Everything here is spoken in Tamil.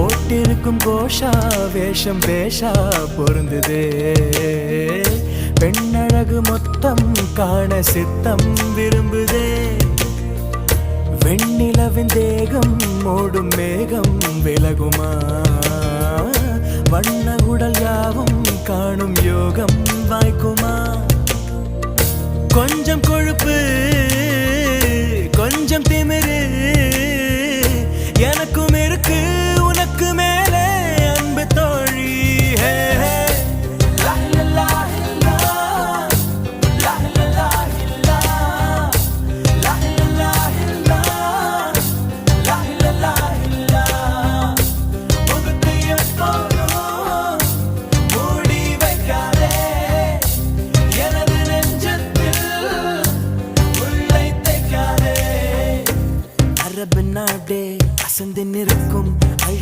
போட்டிருக்கும் கோஷா வேஷம் பேஷா பொருந்துதே. பெண்ணழகு மொத்தம் காண சித்தம் விரும்புதே. வெண்ணிலவின் தேகம் மூடும் மேகம் விலகுமா? வண்ண உடல் யாவும் காணும் யோகம் வாய்க்குமா? நிற பின்னாடே அசந்து நிற்கும்.